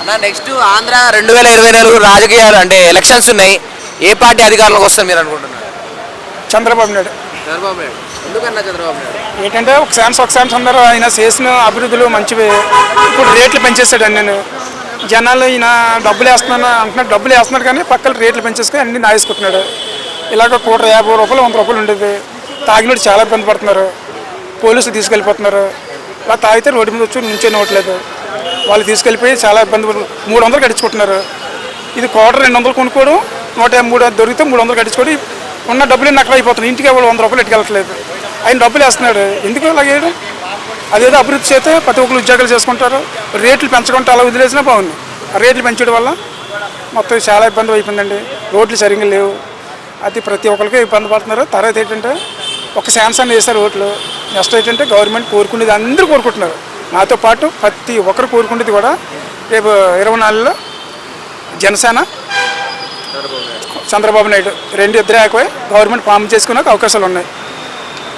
అన్న నెక్స్ట్ ఆంధ్ర రెండు వేల ఇరవై నాలుగు రాజకీయాలు అంటే ఎలక్షన్స్ ఉన్నాయి. ఏ పార్టీ అధికారంలోకి వస్తాం మీరు అనుకుంటున్నారు? చంద్రబాబు నాయుడు. చంద్రబాబు నాయుడు. ఎందుకన్నా చంద్రబాబు నాయుడు? ఏంటంటే ఒక ఛాన్స్ ఒక ఛాన్స్ అందరూ ఆయన చేసిన అభివృద్ధులు మంచివి ఇప్పుడు రేట్లు పెంచేస్తాడు నేను జనాలు ఈయన డబ్బులు వేస్తున్నాను అంటున్నాడు డబ్బులు వేస్తున్నాడు కానీ పక్కన రేట్లు పెంచేసుకొని అన్ని నాయేసుకుంటున్నాడు. ఇలాగ కోట యాభై రూపాయలు వంద రూపాయలు ఉండేది. తాగినోడు చాలా ఇబ్బంది పడుతున్నారు. పోలీసులు తీసుకెళ్ళిపోతున్నారు. అలా తాగితే రోడ్డు మీద వచ్చి నుంచే నోట్లేదు వాళ్ళు తీసుకెళ్ళిపోయి చాలా ఇబ్బంది మూడు వందలు కట్టించుకుంటున్నారు. ఇది కోట రెండు వందలు కొనుక్కోవడం నూట మూడు దొరికితే మూడు వందలు కట్టించుకోవడం ఉన్న డబ్బులు అక్కడ అయిపోతున్నాయి. ఇంటికి వాళ్ళు వంద రూపాయలు ఎట్టుకెళ్ళట్లేదు ఆయన డబ్బులు వేస్తున్నాడు. ఎందుకు అలా చేయడం? అదేదో అభివృద్ధి చేస్తే ప్రతి ఒక్కరు ఉద్యోగాలు చేసుకుంటారు. రేట్లు పెంచకుండా అలా వదిలేసినా బాగుంది. రేట్లు పెంచడం వల్ల మొత్తం చాలా ఇబ్బంది అయిపోయిందండి. రోడ్లు సరిగ్గా లేవు. అది ప్రతి ఒక్కరికి ఇబ్బంది పడుతున్నారు. తర్వాత ఏంటంటే ఒక శాంసంగ్ వేశారు రోడ్లు. నెక్స్ట్ ఏంటంటే గవర్నమెంట్ కోరుకునేది అందరూ కోరుకుంటున్నారు. నాతో పాటు ప్రతి ఒక్కరు కోరుకునేది కూడా రేపు ఇరవై నాలుగులో జనసేన చంద్రబాబు నాయుడు రెండు ఇద్దరే ఆకపోయి గవర్నమెంట్ ఫామ్ చేసుకునే అవకాశాలు ఉన్నాయి.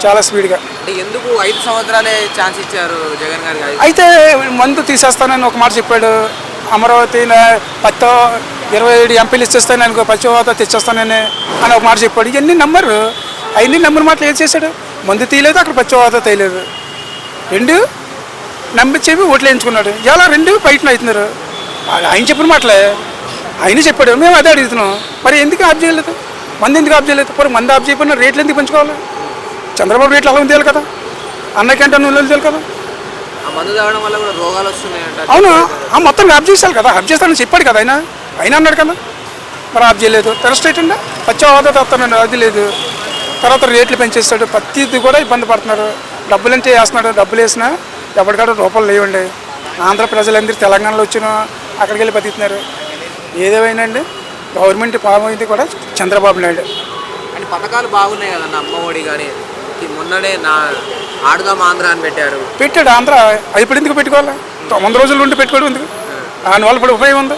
చాలా స్పీడ్గా. ఎందుకు ఐదు సంవత్సరాలే ఛాన్స్ ఇచ్చారు జగన్ గారికి అయితే మందు తీసేస్తానని ఒక మాట చెప్పాడు. అమరావతి పత్తో ఇరవై ఏడు ఎంపీలు ఇచ్చేస్తాను నేను పశ్చిమవాత తెచ్చేస్తానని అని ఒక మాట చెప్పాడు. ఇవన్నీ నమ్మరు అవన్నీ నమ్మని మాటలు ఏం చేశాడు? మందు తీయలేదు అక్కడ పశ్చిమవాత తీయలేదు. రెండు నమ్మించేవి ఓట్లు వేయించుకున్నాడు ఇలా రెండు బయటన అవుతున్నారు. ఆయన చెప్పిన మాటలే. ఆయన చెప్పాడు. మేము అదే అడుగుతున్నాం. మరి ఎందుకు ఆఫ్ చేయలేదు? మంది ఎందుకు ఆఫ్ చేయలేదు? మరి మంది ఆఫ్ చేయకపోయినా రేట్లు ఎందుకు పెంచుకోవాలి? చంద్రబాబు రేట్లు అలా ఉంది కదా. అన్నకంటే నువ్వు తెలియాలి కదా. అవును? ఆ మొత్తం ఆఫ్ చేశారు కదా. ఆఫ్ చేస్తానని చెప్పాడు కదా ఆయన. ఆయన అన్నాడు కదా. మరి ఆఫ్ చేయలేదు. తర్వాత ఏంటంటే పచ్చి హోదా తెస్తానండి అది లేదు. తర్వాత రేట్లు పెంచేస్తాడు. ప్రతిది కూడా ఇబ్బంది పడుతున్నారు. డబ్బులు అంటే వేస్తున్నాడు. డబ్బులు వేసినా ఎప్పటికాడ రూపాయలు లేవండి. ఆంధ్ర ప్రజలందరూ తెలంగాణలో వచ్చిన అక్కడికి వెళ్ళి బతుకుతున్నారు. ఏదేమైనా అండి? గవర్నమెంట్ ఫామ్ అయింది కూడా చంద్రబాబు నాయుడు. అంటే పథకాలు బాగున్నాయి కదన్న అమ్మ ఒడి కానీ మొన్ననే నా ఆడుదాం ఆంధ్ర అని పెట్టారు. పెట్టాడు ఆంధ్ర. ఇప్పుడు ఎందుకు పెట్టుకోవాలి? వంద రోజులు ఉండి పెట్టుకోవడం ఎందుకు? దానివల్ల ఇప్పుడు ఉపయోగం ఉంది?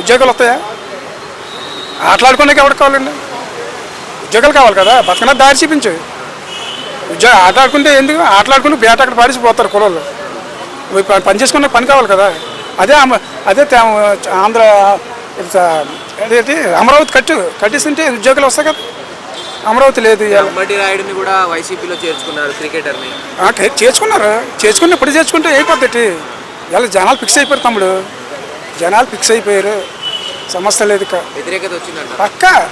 ఉద్యోగాలు వస్తాయా? ఆటలాడుకోడానికి ఎవరికి కావాలండి? ఉద్యోగాలు కావాలి కదా. బతకన దారి చూపించు. ఉద్యోగం ఆట ఆడుకుంటే ఎందుకు? ఆటలాడుకుంటే బేట అక్కడ పాడిసిపోతారు ప- పని చేసుకునే పని కావాలి కదా. అదే అదే ఆంధ్ర అదేంటి? అమరావతి కట్టు కట్టిస్తుంటే ఉద్యోగాలు వస్తాయి కదా. అమరావతి లేదు రాయుడిని కూడా వైసీపీలో చేర్చుకున్నారు క్రికెటర్ని. చేర్చుకున్నారు. చేర్చుకుని ఇప్పుడు చేర్చుకుంటే అయిపోద్దటి ఇలా జనాలు ఫిక్స్ అయిపోయారు తమ్ముడు. జనాలు ఫిక్స్ అయిపోయారు. సమస్య లేదు ఇక. వ్యతిరేకత వచ్చిందంట. పక్క.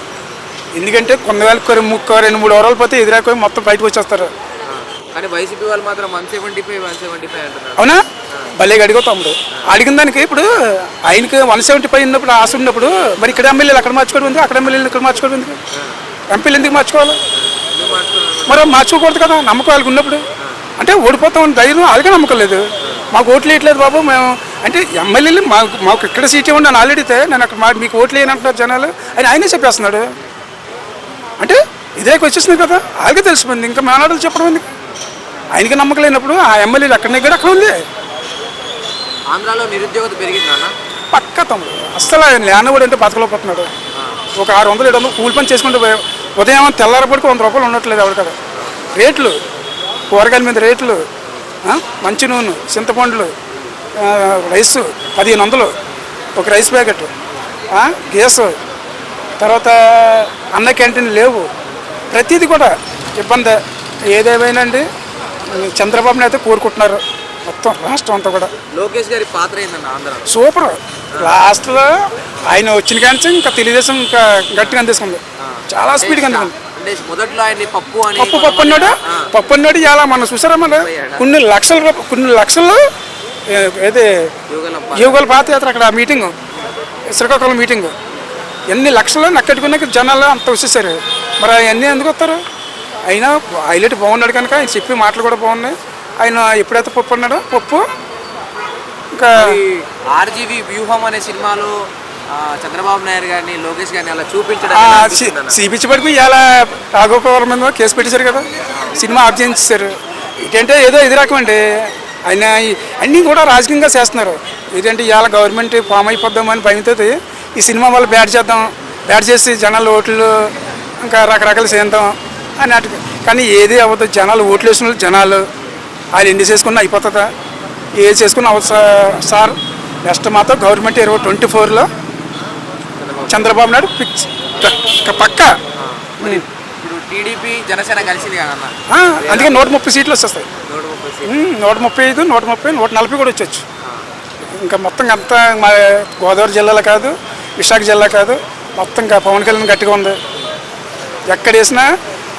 ఎందుకంటే కొన్ని ముక్క రెండు మూడు వారాలు పోతే ఎదురాకపోయి మొత్తం బయటకు వచ్చేస్తారు. ఆ. కానీ వైసీపీ వాళ్ళు మాత్రం one seventy five one seventy five అంటున్నారు. అవునా? భలే అడిగో తమ్ముడు. అడిగిన దానికి ఇప్పుడు ఆయనకి వన్ సెవెంటీ ఫైవ్ ఉన్నప్పుడు ఆశ ఉన్నప్పుడు మరి ఇక్కడ ఎమ్మెల్యేలు అక్కడ మార్చుకోవడం ఉంది అక్కడ ఎమ్మెల్యేలు ఇక్కడ మార్చుకోవడం ఉంది ఎంపీలు ఎందుకు మార్చుకోవాలి? మరి మార్చుకోకూడదు కదా నమ్మకం వాళ్ళకి ఉన్నప్పుడు. అంటే ఓడిపోతామని ధైర్యం వాళ్ళకే నమ్మకం లేదు. మాకు ఓట్లు వేయట్లేదు బాబు మేము అంటే ఎమ్మెల్యేలు మాకు మాకు ఇక్కడ సీట్ ఇవ్వండి అని ఆల్రెడీ నేను అక్కడ మీకు ఓట్లు వేయనంటున్నారు జనాలు ఆయన ఆయనే చెప్పేస్తున్నాడు. అంటే ఇదే వచ్చేసింది కదా? వాళ్ళకే తెలిసిపోయింది ఇంకా మేనాడలు చెప్పడం ఎందుకు? ఆయనకి నమ్మకం లేనప్పుడు ఆ ఎమ్మెల్యేలు అక్కడ నెగ్గడు అక్కడ ఉంది ఆంధ్రాలో నిరుద్యోగత పెరిగిందన్న పక్క తమ్ముడు. అస్సలు ఆయన లేనవాడు అంటే బతకలేకపోతున్నాడు. ఒక ఆరు వందలు ఏడు వందలు కూలి పని చేసుకుంటూ ఉదయం తెల్లారపడికి వంద రూపాయలు ఉండట్లేదు ఎవరి కదా రేట్లు కూరగాయల మీద రేట్లు మంచి నూనె చింతపండ్లు రైస్ పదిహేను వందలు ఒక రైస్ ప్యాకెట్ గ్యాస్ తర్వాత అన్న క్యాంటీన్ లేవు. ప్రతిదీ కూడా ఇబ్బంది. ఏదేమైనా అండి చంద్రబాబుని అయితే కోరుకుంటున్నారు. మొత్తం రాష్ట్రం అంతా కూడా. లోకేష్ గారి పాత్ర సూపర్. లాస్ట్లో ఆయన వచ్చిన కానీ ఇంకా తెలుగుదేశం ఇంకా గట్టిగా అందిస్తుంది. చాలా స్పీడ్గా మొదట్లో ఆయన్ని పప్పు అని పప్పు పప్పు అన్నాడు పప్పు అన్నాడు ఇలా మనం చూసారా మన కొన్ని లక్షల రూప- కొన్ని లక్షలు ఏది? యువగలం పాదయాత్ర. అక్కడ మీటింగ్. శ్రీకాకుళం మీటింగ్. ఎన్ని లక్షలు నక్కట్టుకున్నాక జనాలు అంత వచ్చేసారు. మరి అవన్నీ ఎందుకు వస్తారు? అయినా హైలైట్ బాగున్నాడు కనుక ఆయన చెప్పి మాటలు కూడా బాగున్నాయి. ఆయన ఎప్పుడైతే పప్పు అన్నాడో పప్పు? ఇంకా ఆర్జీవి వ్యూహం అనే సినిమాలో చంద్రబాబు నాయుడు గారిని లోకేష్ గారిని అలా చూపించడం పడిపి ఇలా రాఘోపవరం మీద కేసు పెట్టేశారు కదా. సినిమా ఆఫ్ చేయించారు ఇటంటే ఏదో ఇది రకమండి ఆయన అన్నీ కూడా రాజకీయంగా చేస్తున్నారు. ఇదేంటి ఇవాళ గవర్నమెంట్ ఫామ్ అయిపోద్దామని భయంతో ఈ సినిమా వల్ల బ్యాడ్ చేద్దాం బ్యాడ్ చేసి జనాలు ఓట్లు ఇంకా రకరకాలు చేద్దాం అని అటు కానీ ఏది అవ్వదు జనాలు ఓట్లు వేసిన జనాలు. వాళ్ళు ఎన్ని చేసుకున్నా అయిపోతుందా? ఏది చేసుకున్నా అవ్వదు సార్. నెక్స్ట్ మాత్రం గవర్నమెంట్ ఇరవై ట్వంటీ ఫోర్లో చంద్రబాబు నాయుడు ఫిక్స్ పక్క టీడీపీ జనసేన కలిసింది అందుకే నూట ముప్పై సీట్లు వచ్చేస్తాయి నూట ముప్పై ఐదు నూట ముప్పై నూట నలభై కూడా వచ్చొచ్చు ఇంకా మొత్తం అంతా మా గోదావరి జిల్లాలో కాదు విశాఖ జిల్లా కాదు మొత్తం పవన్ కళ్యాణ్ గట్టిగా ఉంది. ఎక్కడ వేసినా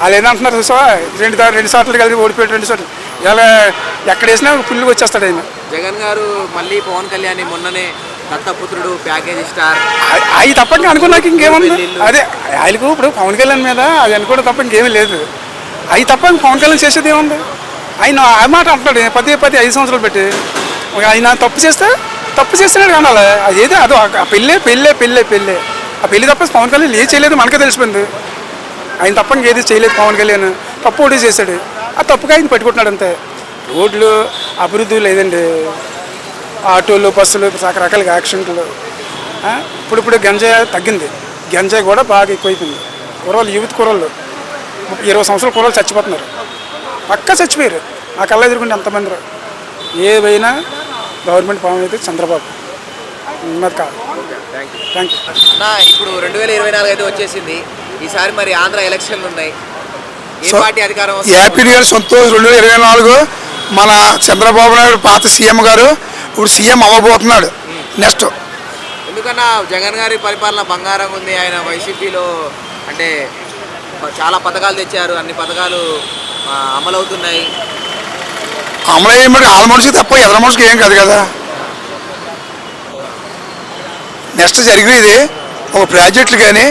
వాళ్ళు ఏదంటున్నారు చూసావా? రెండు రెండు సార్లు కలిసి ఓడిపోయాడు రెండు సార్లు. ఇలా ఎక్కడ వేసినా పుల్లికి వచ్చేస్తాడు ఆయన. జగన్ గారు మళ్ళీ పవన్ కళ్యాణ్ మొన్ననే దత్తపుత్రుడు ప్యాకేజ్ స్టార్. అవి తప్ప ఇంకా అనుకున్నాక ఇంకేముంది? అదే ఆయనకు ఇప్పుడు పవన్ కళ్యాణ్ మీద అది అనుకోవడం తప్ప ఇంకేమీ లేదు. అవి తప్ప పవన్ కళ్యాణ్ చేసేది ఏముంది? ఆయన ఆ మాట అంటున్నాడు పదే పది ఐదు సంవత్సరాలు పెట్టి. ఆయన తప్పు చేస్తే తప్పు చేస్తున్నాడు అనాలి అది ఏదో అదో ఆ పెళ్ళే పెళ్ళే పెళ్ళే పెళ్ళే. ఆ పెళ్ళి తప్ప పవన్ కళ్యాణ్ ఏ చేయలేదు మనకే తెలిసిపోయింది. ఆయన తప్ప ఇంకేది చేయలేదు పవన్ కళ్యాణ్. తప్పు ఒకటి చేశాడు. ఆ తప్పుగా ఆయన పెట్టుకుంటున్నాడు అంతే. రోడ్లు అభివృద్ధి లేదండి. ఆటోలు బస్సులు రకరకాల యాక్సిడెంట్లు. ఆ, ఇప్పుడు ఇప్పుడు గంజాయి తగ్గింది. గంజాయి కూడా బాగా ఎక్కువైపోయింది. కుర్రలు యూత్ కుర్రలు ఇరవై సంవత్సరాల కూరలు చచ్చిపోతున్నారు. పక్కా చచ్చిపోయారు. నా కళ్ళ ఎదుర్కొంటే ఎంతమంది ఏవైనా గవర్నమెంట్ పాలన అయితే చంద్రబాబు. ఉన్నది కాదు థ్యాంక్ యూ అన్న ఇప్పుడు రెండు వేల ఇరవై నాలుగు అయితే వచ్చేసింది. ఈసారి మరి ఆంధ్ర ఎలక్షన్లు ఉన్నాయి. ఏ సో- పార్టీ అధికారం హ్యాపీ న్యూ ఇయర్ సంతోష్ రెండు వేల ఇరవై నాలుగు మన చంద్రబాబు నాయుడు పాత సీఎం గారు ఇప్పుడు సీఎం అవ్వబోతున్నాడు. నెక్స్ట్ ఎందుకన్నా జగన్ గారి పరిపాలన బంగారంగా ఉంది. ఆయన వైసీపీలో అంటే చాలా పథకాలు తెచ్చారు. అన్ని పథకాలు అమలవుతున్నాయి. అమలు అయ్యేమటి ఆల మనిషికి తప్ప ఎదర మనిషికి ఏం కాదు కదా. నెక్స్ట్ జరిగేది ఒక ప్రాజెక్టులు కానీ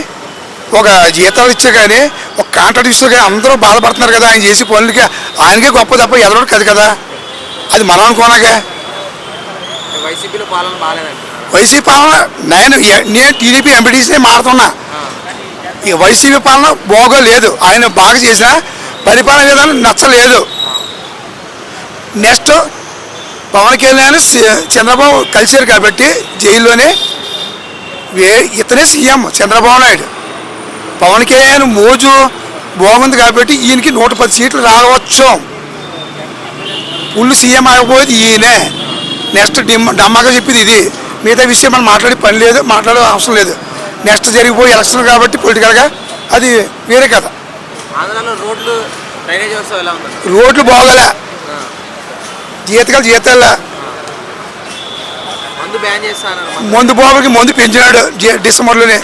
ఒక జీతాలు ఇచ్చే కానీ ఒక కాంట్రాక్ట్ ఇస్తే కానీ అందరూ బాధపడుతున్నారు కదా ఆయన చేసి పనులకి ఆయనకే గొప్ప తప్ప ఎదరోడు కాదు కదా. అది మనం అనుకోనాగా వైసీపీ పాలన నేను నేను టీడీపీ ఎంపీటీసీ మారుతున్నా. ఈ వైసీపీ పాలన బాగోలేదు. ఆయన బాగా చేసిన పరిపాలన విధానం నచ్చలేదు. నెక్స్ట్ పవన్ కళ్యాణ్ చంద్రబాబు కలిశారు కాబట్టి జైల్లోనే వే ఇతనే సీఎం చంద్రబాబు నాయుడు. పవన్ కళ్యాణ్ మోజు బాగుంది కాబట్టి ఈయనకి నూట పది సీట్లు రావచ్చు. ఫుల్ సీఎం ఆగపోయేది ఈయనే. నెక్స్ట్ డిమ్ డమ్మాగా చెప్పింది ఇది. మిగతా విషయం మనం మాట్లాడే పని లేదు మాట్లాడే అవసరం లేదు. నెక్స్ట్ జరిగిపోయే ఎలక్షన్ కాబట్టి పొలిటికల్గా అది వేరే కథ. రోడ్లు బాగోలే. జీతకాలు జీతాల మందు బాబుకి మందు పెంచినాడు డిసెంబర్లోనే.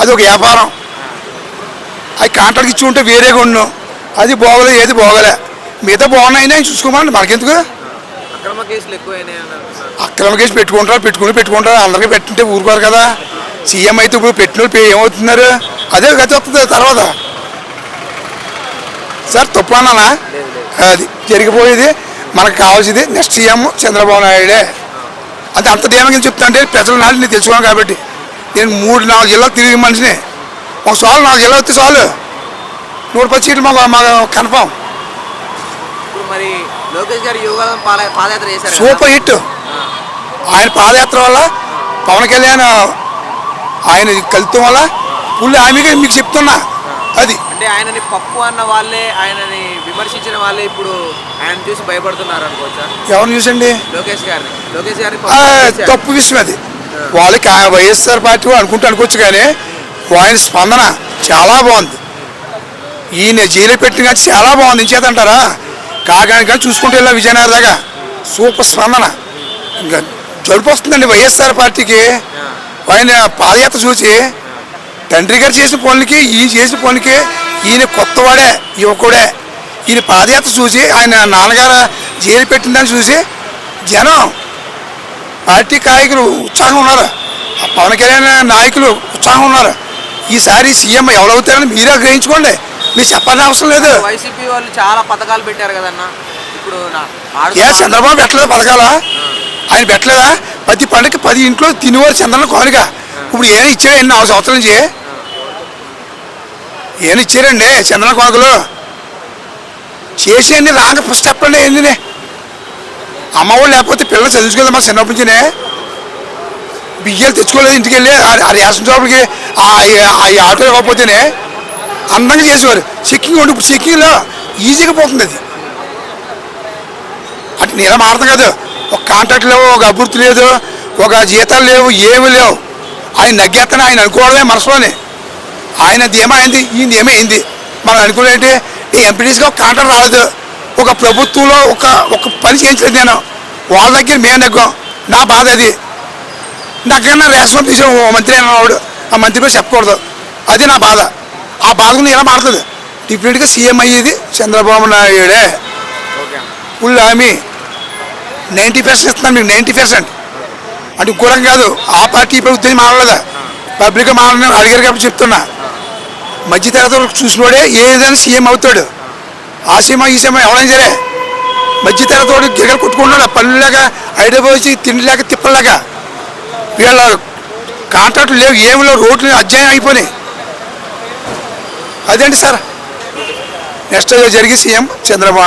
అది ఒక వ్యాపారం. అది కాంట్రాక్ట్ ఇచ్చి ఉంటే వేరేగా ఉన్నాం. అది బాగోలే ఏది బాగోలే. మిగతా బాగున్నాయినా ఆయన చూసుకోమని మనకెందుకు? అక్రమ కేసు పెట్టుకుంటారు పెట్టుకుని పెట్టుకుంటారు అందరికీ పెట్టుంటే ఊరుకోరు కదా. సీఎం అయితే ఇప్పుడు పెట్టిన ఏమవుతున్నారు? అదే గతి వస్తుంది తర్వాత. సార్ తప్పు అన్నానా? అది జరిగిపోయేది. మనకు కావాల్సింది నెక్స్ట్ సీఎం చంద్రబాబు నాయుడే. అంటే అంత ధీమంగా చెప్తా అంటే ప్రజల నాటి నేను తెలుసుకున్నాను కాబట్టి. నేను మూడు నాలుగు జిల్లాలు తిరిగి మనిషిని. ఒక సార్లు నాలుగు జిల్లాలు వస్తే చాలు. నూట పది సీట్లు మాకు మాకు కన్ఫామ్? Super hit. ఆయన పాదయాత్ర వల్ల పవన్ కళ్యాణ్ ఆయన కలుతం వల్ల ఫుల్ హామీగా మీకు చెప్తున్నా. అది. అంటే ఆయనని పప్పు అన్న వాళ్ళే ఆయనని విమర్శించిన వాళ్ళే ఇప్పుడు ఆయన చూసి భయపడుతున్నారు అనుకోవచ్చా? ఎవరిని చూసండి? లోకేష్ గారిని. లోకేష్ గారిని చేశారు. తప్పు విషయం అది. వాళ్ళకి ఆ వైఎస్ఆర్ పార్టీ అనుకుంటే అనుకోవచ్చు కానీ ఆయన స్పందన చాలా బాగుంది. ఈయన జైలు పెట్టిన కానీ చాలా బాగుంది. ఇంచేతంటారా కాగాని కానీ చూసుకుంటే వెళ్ళాం విజయనగరం దాకా సూపర్ స్పందన. ఇంకా జలుపు వస్తుందండి వైఎస్ఆర్ పార్టీకి. ఆయన పాదయాత్ర చూసి తండ్రి గారు చేసిన పనులకి ఈయన చేసిన పనులకి ఈయన కొత్తవాడే యువకుడే. ఈయన పాదయాత్ర చూసి ఆయన నాన్నగారు జైలు పెట్టిందని చూసి జనం పార్టీ నాయకులు ఉత్సాహం ఉన్నారు. ఆ పవన్ కళ్యాణ్ నాయకులు ఉత్సాహం ఉన్నారు. ఈసారి సీఎం ఎవరవుతారని మీరే గ్రహించుకోండి. మీరు చెప్పాల్సిన అవసరం లేదు. వైసీపీ వాళ్ళు చాలా పథకాలు పెట్టారు కదన్న. ఇప్పుడు ఏ చంద్రబాబు పెట్టలేదు పథకాలా? ఆయన పెట్టలేదా? ప్రతి పండుగ పది ఇంట్లో తినేవారు చంద్రబాబు కోరిక. ఇప్పుడు ఏం ఇచ్చాడు? ఎన్ని నాలుగు సంవత్సరాల ఏమి ఏం ఇచ్చారండి చంద్రబాబు కోతలు చేసేయండి రాక ఫస్ట్ చెప్పండి ఏందినే? అమ్మఒడు లేకపోతే పిల్లలు చదివించుకెళ్దాం మా చిన్నప్పటి నుంచినే? బియ్యాలు తెచ్చుకోలేదు ఇంటికి వెళ్ళి ఆ- రేషన్ షాపులకి ఆ ఆటో ఇవ్వకపోతేనే అందంగా చేసేవారు. చెక్కింగ్ ఉండి ఇప్పుడు చెక్కింగ్లో ఈజీగా పోతుంది అది. అంటే నేను మారదు కాదు. ఒక కాంట్రాక్ట్ లేవు ఒక అభివృద్ధి లేదు ఒక జీతాలు లేవు ఏమి లేవు. ఆయన నగ్గేస్తాను ఆయన అనుకోవడమే మనసులోనే ఆయన ఏమైంది ఈయన ఏమైంది మనం అనుకునేంటి ఈ ఎంపీడీస్గా ఒక కాంట్రాక్ట్ రాలేదు. ఒక ప్రభుత్వంలో ఒక ఒక పని చేయించలేదు నేను. వాళ్ళ దగ్గర మేము నెగ్గాం. నా బాధ అది. నగ్గన్న రేషన్ తీసాం మంత్రి అన్నవాడు ఆ మంత్రి పేరు చెప్పకూడదు. అది నా బాధ. ఆ బాధ గురించి ఎలా మారుతుంది? డిఫరెంట్గా సీఎం అయ్యేది చంద్రబాబు నాయుడే. ఫుల్ హామీ నైంటీ పర్సెంట్ ఇస్తున్నాను మీకు నైంటీ పర్సెంట్. అంటే ఘోరం కాదు. ఆ పార్టీ ప్రభుత్వం మారలేదా? పబ్లిక్ మారని అడిగారు కాబట్టి చెప్తున్నా. మధ్య చూసినోడే ఏదైనా సీఎం అవుతాడు. ఆ సీఎం ఈ సీఎం ఎవరైనా సరే మధ్య తరగతి వాడు గిగలు కొట్టుకుంటున్నాడు. పనులేక హైదరాబాద్ వచ్చి తిండి లేక తిప్పలేక వీళ్ళ కాంట్రాక్టులు లేవు. ఏమి లేవు రోడ్లు అధ్యాయం అయిపోయినాయి. అదేంటి సార్? నెక్స్ట్ జరిగి సీఎం చంద్రబాబు